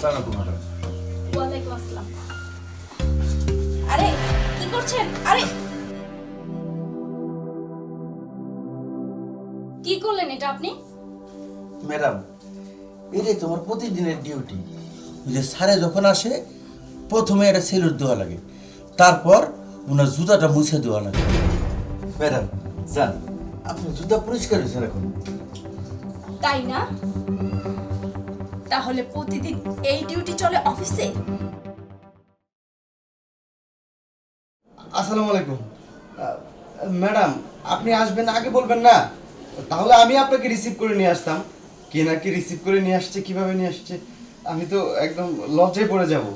আসসালামু ম্যাডাম ওয়ালাইকুম আসসালাম। আরে কি করছেন? আরে! কি করলেন এটা আপনি? ম্যাডাম এটাই তোমার প্রতিদিনের ডিউটি যে স্যারে যখন আসে প্রথমে একটা সেলুট দেওয়া লাগে তারপর ওনার জুতাটা মুছে দেওয়া লাগে। ম্যাডাম যান। আপনার জুতা পরিষ্কার হয়েছে এখন। তাই না? তাহলে প্রতিদিন এই ডিউটি চলে অফিসে আসসালামু আলাইকুম। ম্যাডাম, আপনি আসবেন, আগে বলবেন না? তাহলে আমি আপনাকে রিসিভ করে নিয়ে আসতাম। কে নাকি রিসিভ করে নিয়ে আসছে, কীভাবে নিয়ে আসছে, আমি তো একদম লজ্জায় পড়ে যাব।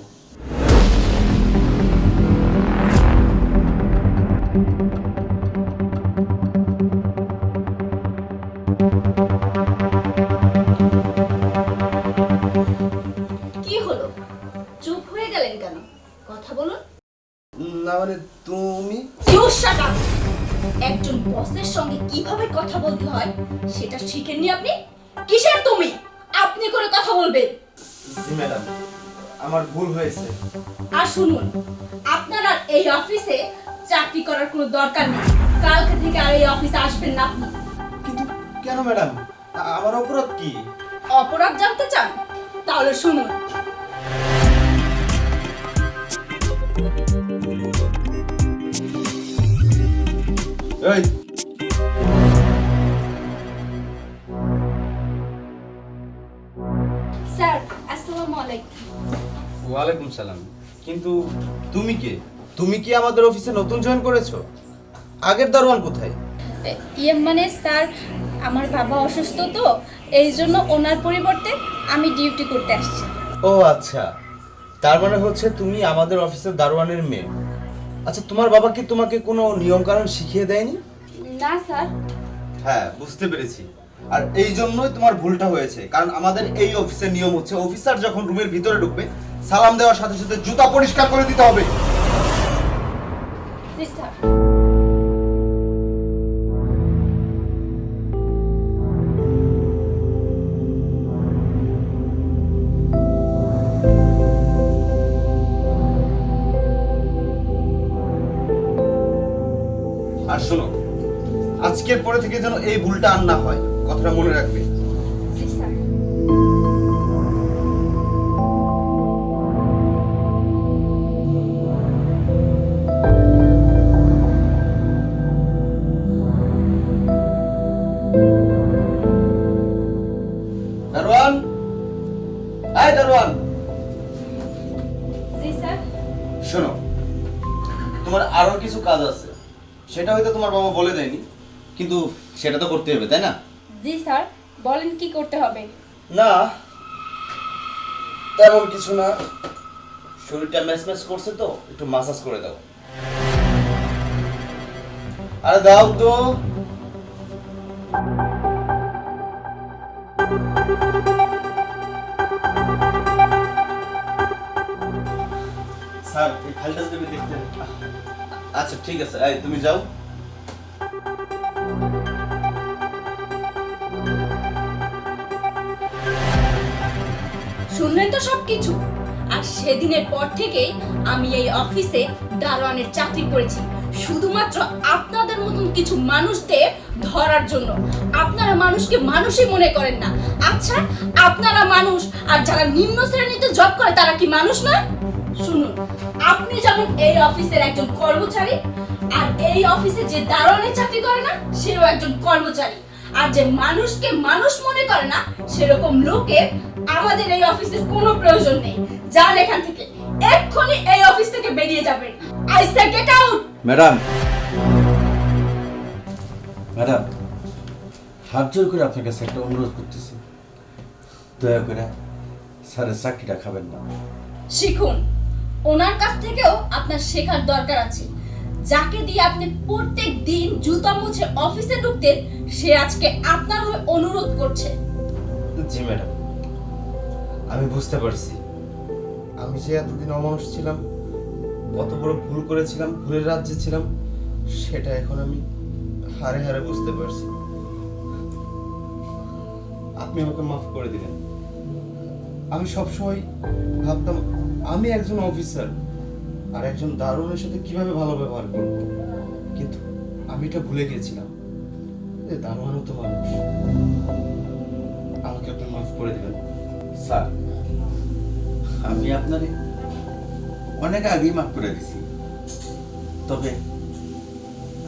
কথা বলুন। না মানে তুমি? একজন বসের সঙ্গে কীভাবে কথা বলতে হয় সেটা শিখেননি আপনি? কিসের তুমি? আপনি করে কথা বলবেন। জি ম্যাডাম। আমার ভুল হয়েছে। আর শুনুন আপনার আর এই অফিসে চাকরি করার কোনো দরকার নেই। কালকে থেকে আর এই অফিসে আসবেন না আপনি। কিন্তু কেন ম্যাডাম? আমার অপরাধ কি? অপরাধ জানতে চান? তাহলে শুনুন এই। স্যার আসসালামু আলাইকুম। ওয়ালাইকুম সালাম। কিন্তু তুমি কে? তুমি কি আমাদের অফিসে নতুন জয়েন করেছ? আগের দারোয়ান কোথায়? ইয়ে মানে স্যার আমার বাবা অসুস্থ তো এই জন্য ওনার পরিবর্তে আমি ডিউটি করতে আসছি। ও আচ্ছা। তার মানে হচ্ছে তুমি আমাদের অফিসের দারোয়ানের মেয়ে। আচ্ছা তোমার বাবা কি তোমাকে কোনো নিয়ম কানুন শিখিয়ে দেয়নি? না স্যার। হ্যাঁ বুঝতে পেরেছি। আর এই জন্যই তোমার ভুলটা হয়েছে কারণ আমাদের এই অফিসের নিয়ম হচ্ছে অফিসার যখন রুমের ভিতরে ঢুকবে সালাম দেওয়ার সাথে সাথে জুতা পরিষ্কার করে দিতে হবে। জি স্যার। আর শোনো আজকের পরে থেকে যেন এই ভুলটা আর না হয় কথাটা মনে রাখবে। জি স্যার। দারোয়ান? আয় দারোয়ান! শোনো তোমার আরও কিছু কাজ আছে। সেটা হয়তো তোমার বাবা বলে দেয়নি কিন্তু সেটা তো করতে হবে তাই না? জি স্যার বলেন কি করতে হবে? না তেমন কিছু না। শরীরটা ম্যাচ ম্যাচ করছে তো একটু মাসাজ করে দাও। আরে দাও তো। স্যার এই ফাইলটা যদি দেখতে আচ্ছা ঠিক আছে, এই তুমি যাও। শুনলেন তো সব কিছু আর সেদিনের পর থেকে আমি এই অফিসে দারোয়ানের চাকরি করেছি। শুধুমাত্র আপনাদের মতন কিছু মানুষদের ধরার জন্য। আপনারা মানুষকে মানুষই মনে করেন না। আচ্ছা আপনারা মানুষ আর যারা নিম্ন শ্রেণীতে জব করে, তারা কি মানুষ নয়? শুনুন আপনি যেমন এই অফিসের একজন কর্মচারী আর এই অফিসে যে দারোয়ানের চাকরি করে না সেও একজন কর্মচারী। আর যে মানুষকে মানুষ মনে করে না সেরকম লোকের আমাদের এই অফিসের কোনো প্রয়োজন নেই। যান এখান থেকে এক্ষুনি এই অফিস থেকে বেরিয়ে যাবেন। I say get out madam. Madam হাত জোর করে আপনার কাছে একটা অনুরোধ করতেছি। দয়া করে স্যারের চাকরিটা খাবেন না। শিখুন ওনার কাছ থেকেও আপনার শেখার দরকার আছে। যাকে দিয়ে আপনি প্রত্যেক দিন জুতা মুছে অফিসে ঢুকতেন সে আজকে আপনার হয়ে অনুরোধ করছে। জি, ম্যাডাম। আমি বুঝতে পারছি। আমি যে এতদিন অমানুষ ছিলাম, কত বড় ভুল করেছিলাম, ভুলের রাজ্যে ছিলাম, সেটা এখন আমি হারে হারে বুঝতে পারছি। আপনি আমাকে মাফ করে দিলেন আমি সবসময় ভাবতাম, আমি একজন অফিসার আর একজন দারোয়ানের সাথে কীভাবে ভালো ব্যবহার করব। কিন্তু আমি এটা ভুলে গিয়েছিলাম। যে দারোয়ানও তো মানুষ। আমাকে আপনি মাফ করে দেবেন। স্যার, আমি আপনারে অনেক আগেই মাফ করে দিছি তবে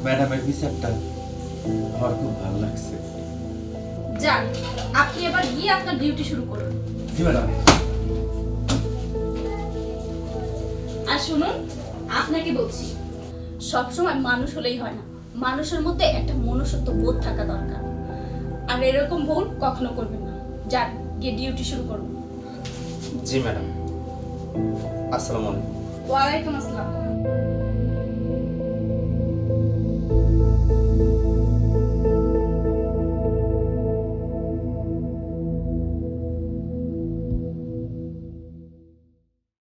ম্যাডামের বিচারটা আমার খুব ভালো লাগছে। যান আপনি এবার গিয়ে আপনার ডিউটি শুরু করুন। জি ম্যাডাম। আর শুনুন আপনাকে বলছি সবসময় মানুষ হলেই হয় না। মানুষের মধ্যে একটা মনুষ্যত্ব বোধ থাকা দরকার। আর এরকম ভুল কখনো করবেন না। যান গিয়ে ডিউটি শুরু করুন। জি ম্যাডাম। আসসালামু আলাইকুম। ওয়ালাইকুম আসসালাম।